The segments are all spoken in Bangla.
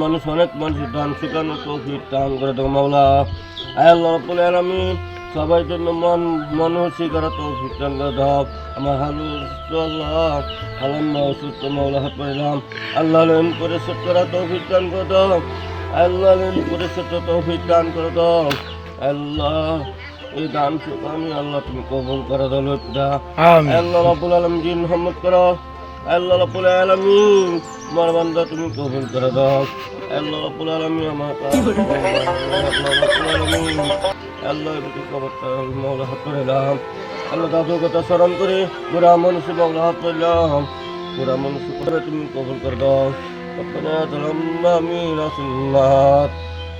মানুষ অনেক মানুষের দান শেখানো তৌফিক দান করে দাও মাওলা। আল্লাহ রাব্বুল আলামিন সবাই জন্য মন মনহসি করা তৌফিক দান করে দাও। আমার হালু আল্লাহ আলম্মা অসুস্থ মাওলা হাত পাইলাম আল্লাহ লেন করে সেট করা তৌফিক দান করে দাও। আল্লাহ লেন করে সেট তৌফিক দান করে দাও। আল্লাহ এই দান আমি আল্লাহ তুমি কবুল করে দাও লোকটা আল্লাহ রাব্বুল আলামিন মোহাম্মদ করো। আল্লাহ রাব্বুল আলামিন আমার বান্দা তুমি কবুল করে দাও আল্লাহ রাব্বুল আলামিন আমার আল্লাহ রাব্বুল আলামিন আল্লাহ তুমি কবরটা মাওলা হাত করিলাম আল্লাহ দাদু কথা স্মরণ করে পুরা মানুষ মাওলা হাত করিলাম পুরা মানুষ করে তুমি কবুল করে দাও ربنا ظلمنا من النار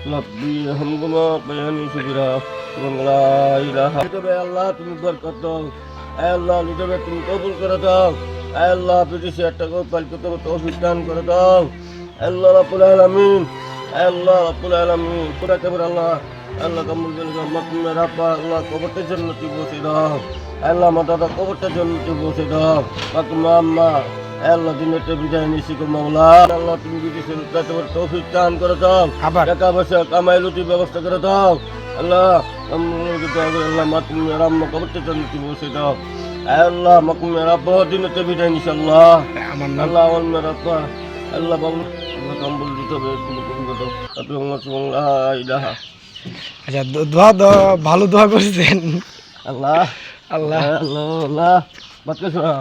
ربي همهما بياني شكرا এবং লা ইলাহা তবে আল্লাহ তুমি বরকত দাও আয় আল্লাহ লিটবে তুমি কবুল করে দাও আয় আল্লাহ বিদেশে একটা গোপাল কত তৌফিক দান করে দাও। আল্লাহ রাব্বুল আলামিন আল্লাহ রাব্বুল আলামিন পুরা কবর আল্লাহ আল্লাহ করে দাও মাকমে রাব্বা আল্লাহ কবরটা জান্নাতি বসে দাও। আল্লাহ মাতাটা কবরটা জান্নাতি বসে দাও। মাকমা আম্মা আল্লাহ দিনেতে বিদায় নিছি গো মাওলা। আল্লাহ তুমি বিদেশে তোমার তৌফিক দান করে দাও। টাকা পয়সা কামাই লুটির ব্যবস্থা করে দাও। আল্লাহ আল্লাহ মাতুম রাম্মা জান্নাতি বসে দাও। আল্লাহ মেরা রাব্ব দিনতে বিদায় নিস আল্লাহ। আল্লাহ আমার তো আল্লাহ বাবু আল্লাহ কম্বল দিতে হবে কবুল করে দাও আপনি আমার লা ইলাহা। আচ্ছা দোয়া ভালো দোয়া করেছেন। আল্লাহ। আল্লাহ। আল্লাহ আল্লাহ। বাদ করছ না?